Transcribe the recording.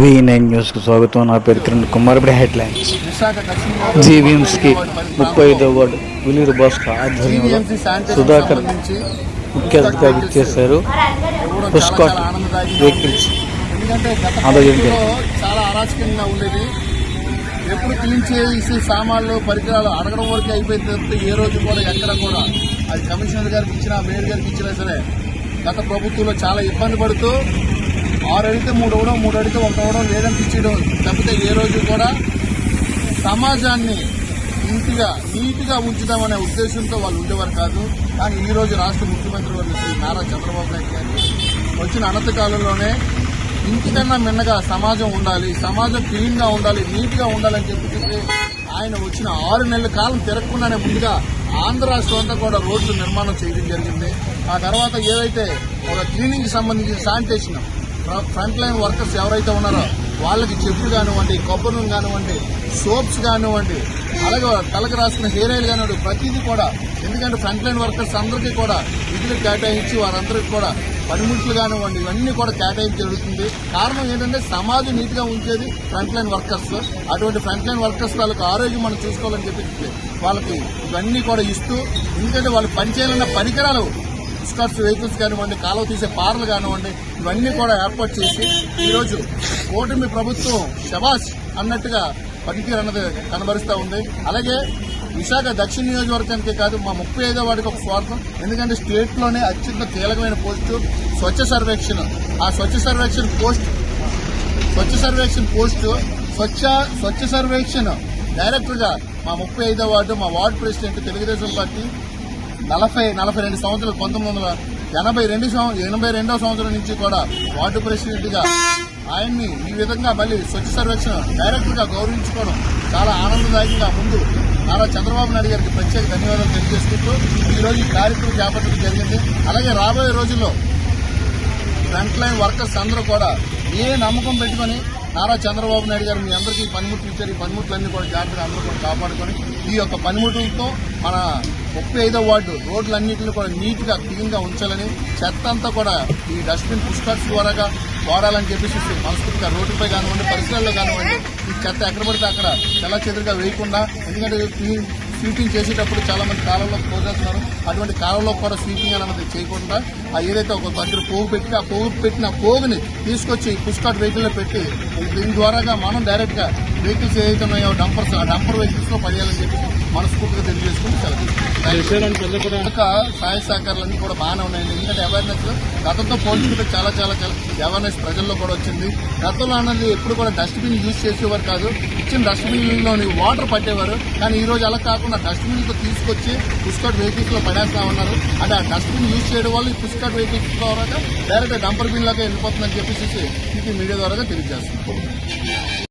V nine న్యూస్కి స్వాగతం. నా పేరు కిరణ్ కుమార్. ఇప్పుడు హెడ్లైన్స్ జీవీఎంస్కి ముప్పై ఐదో వార్డు విలీరు భాస్కర్ ఆధ్వర్యంలో సుధాకర్ ముఖ్య అతిథిగా ఇచ్చేశారు పుష్కాట్ వెహికల్స్ ఎందుకంటే చాలా అరాచకంగా ఉండేది. ఎప్పుడు క్లీన్ చేసి సామాన్లు పరికరాలు అడగడం వరకు అయిపోయిన తప్పితే ఏ రోజు కూడా ఎక్కడ కూడా అది కమిషనర్ గారికి ఇచ్చినా మేయర్ గారికి ఇచ్చినా సరే గత ప్రభుత్వంలో చాలా ఇబ్బంది పడుతూ ఆరు అడిగితే మూడు అవ్వడం మూడు అడిగితే ఒక అవ్వడం లేదని ఇచ్చేయడం తప్పితే ఏ రోజు కూడా సమాజాన్ని నీట్గా నీట్గా ఉంచుదామనే ఉద్దేశంతో వాళ్ళు ఉండేవారు కాదు. కానీ ఈ రోజు రాష్ట్ర ముఖ్యమంత్రి వారు శ్రీ నారా చంద్రబాబు నాయుడు గారు వచ్చిన అనంతకాలంలోనే ఇంటికన్నా మిన్నగా సమాజం ఉండాలి సమాజం క్లీన్గా ఉండాలి నీట్గా ఉండాలని చెప్పి ఆయన వచ్చిన ఆరు నెలల కాలం తిరగకుండానే ముందుగా ఆంధ్ర రాష్ట్రం అంతా కూడా రోడ్లు నిర్మాణం చేయడం జరిగింది. ఆ తర్వాత ఏదైతే ఒక క్లీనింగ్కి సంబంధించిన శానిటేషన్ ఫ్రంట్ లైన్ వర్కర్స్ ఎవరైతే ఉన్నారో వాళ్ళకి చెప్పులు కానివ్వండి కొబ్బరి కానివ్వండి సోప్స్ కానివ్వండి అలాగే తలకు రాసిన హెయిర్ ఆయిల్ కానివ్వండి ప్రతిదీ కూడా ఎందుకంటే ఫ్రంట్ లైన్ వర్కర్స్ అందరికీ కూడా విధులు కేటాయించి వారందరికీ కూడా పనిముట్లు కానివ్వండి ఇవన్నీ కూడా కేటాయించి జరుగుతుంది. కారణం ఏంటంటే సమాజం నీట్గా ఉంచేది ఫ్రంట్ లైన్ వర్కర్స్ అటువంటి ఫ్రంట్ లైన్ వర్కర్స్ వాళ్ళకి ఆరోగ్యం మనం చూసుకోవాలని చెప్పి వాళ్ళకి ఇవన్నీ కూడా ఇస్తూ ఎందుకంటే వాళ్ళు పనిచేయాలన్న పరికరాలు స్కర్ట్స్ వెహికల్స్ కానివ్వండి కాలువ తీసే పార్లు కానివ్వండి ఇవన్నీ కూడా ఏర్పాటు చేసి ఈరోజు కూటమి ప్రభుత్వం శబాష్ అన్నట్టుగా పనితీరు అన్నది కనబరుస్తూ ఉంది. అలాగే విశాఖ దక్షిణ నియోజకవర్గానికే కాదు మా ముప్పై ఐదో వాడికి ఒక స్వార్థం ఎందుకంటే స్టేట్లోనే అత్యంత కీలకమైన పోస్టు స్వచ్ఛ సర్వేక్షణ. ఆ స్వచ్ఛ సర్వేక్షణ పోస్ట్ స్వచ్ఛ సర్వేక్షణ పోస్టు స్వచ్ఛ స్వచ్ఛ సర్వేక్షణ డైరెక్టర్గా మా ముప్పై ఐదో వార్డు మా వార్డు ప్రెసిడెంట్ తెలుగుదేశం పార్టీ నలభై నలభై రెండు సంవత్సరాలు పంతొమ్మిది వందల ఎనభై రెండు ఎనభై రెండవ సంవత్సరం నుంచి కూడా వార్డు ప్రెసిడెంట్గా ఆయన్ని ఈ విధంగా మళ్ళీ స్వచ్ఛ సర్వేక్షణ డైరెక్టర్గా గౌరవించుకోవడం చాలా ఆనందదాయకంగా ముందు నారా చంద్రబాబు నాయుడు గారికి ప్రత్యేక ధన్యవాదాలు తెలియజేసుకుంటూ ఈరోజు ఈ కార్యక్రమం చేపట్టడం జరిగింది. అలాగే రాబోయే రోజుల్లో ఫ్రంట్ లైన్ వర్కర్స్ అందరూ కూడా ఏ నమ్మకం పెట్టుకొని నారా చంద్రబాబు నాయుడు గారు మీ అందరికీ పనిముట్లు ఇచ్చారు. ఈ పనిముట్లన్నీ కూడా జాగ్రత్తగా అందరూ కూడా కాపాడుకొని ఈ యొక్క పనిముట్లతో మన ముప్పై ఐదో వార్డు రోడ్లన్నింటినీ కూడా నీట్గా క్లీన్గా ఉంచాలని చెత్త అంతా కూడా ఈ డస్ట్బిన్ పుష్కర్స్ ద్వారాగా వాడాలని చెప్పేసి మనస్ఫూర్తిగా రోడ్డుపై కానివ్వండి పరిసరాల్లో కానివ్వండి ఈ చెత్త ఎక్కడ పడితే అక్కడ చెల్ల చెదురుగా వేయకుండా ఎందుకంటే క్లీన్ స్వీపింగ్ చేసేటప్పుడు చాలా మంది కాలంలో పోగేస్తున్నారు అటువంటి కాలంలో కూడా స్వీపింగ్ అనేది చేయకుండా ఆ ఏదైతే ఒక దగ్గర పోగు పెట్టి ఆ పోగు పెట్టిన పోగుని తీసుకొచ్చి పుష్కాట్ వెహికల్లో పెట్టి దీని ద్వారాగా మనం డైరెక్ట్గా వెహికల్స్ ఏదైతే ఉన్నాయో డంపర్స్ ఆ డంపర్ వెహికల్స్లో పడేయాలని చెప్పి మనస్ఫూర్తిగా తెలియజేసుకుని సెలవు ఇంకా సహాయ సహకారాలన్నీ కూడా బాగానే ఉన్నాయండి ఎందుకంటే అవేర్నెస్ గతంతో పోల్చుకుంటే చాలా చాలా చాలా అవేర్నెస్ ప్రజల్లో కూడా వచ్చింది. గతంలో అన్నది ఎప్పుడు కూడా డస్ట్బిన్ యూజ్ చేసేవారు కాదు. ఇచ్చిన డస్ట్బిన్లోని వాటర్ పట్టేవారు. కానీ ఈ రోజు అలా కాకుండా డస్ట్బిన్తో తీసుకొచ్చి పుష్కట్ వెహికల్స్లో పడేస్తా ఉన్నారు. అంటే ఆ డస్ట్బిన్ యూజ్ చేయడం వల్ల ఈ పుష్కట్ వెహికల్స్ ద్వారా డైరెక్ట్ డంపర్ బిన్ లాగా వెళ్ళిపోతుందని చెప్పేసి ఇది మీడియా ద్వారా తెలియజేస్తున్నారు.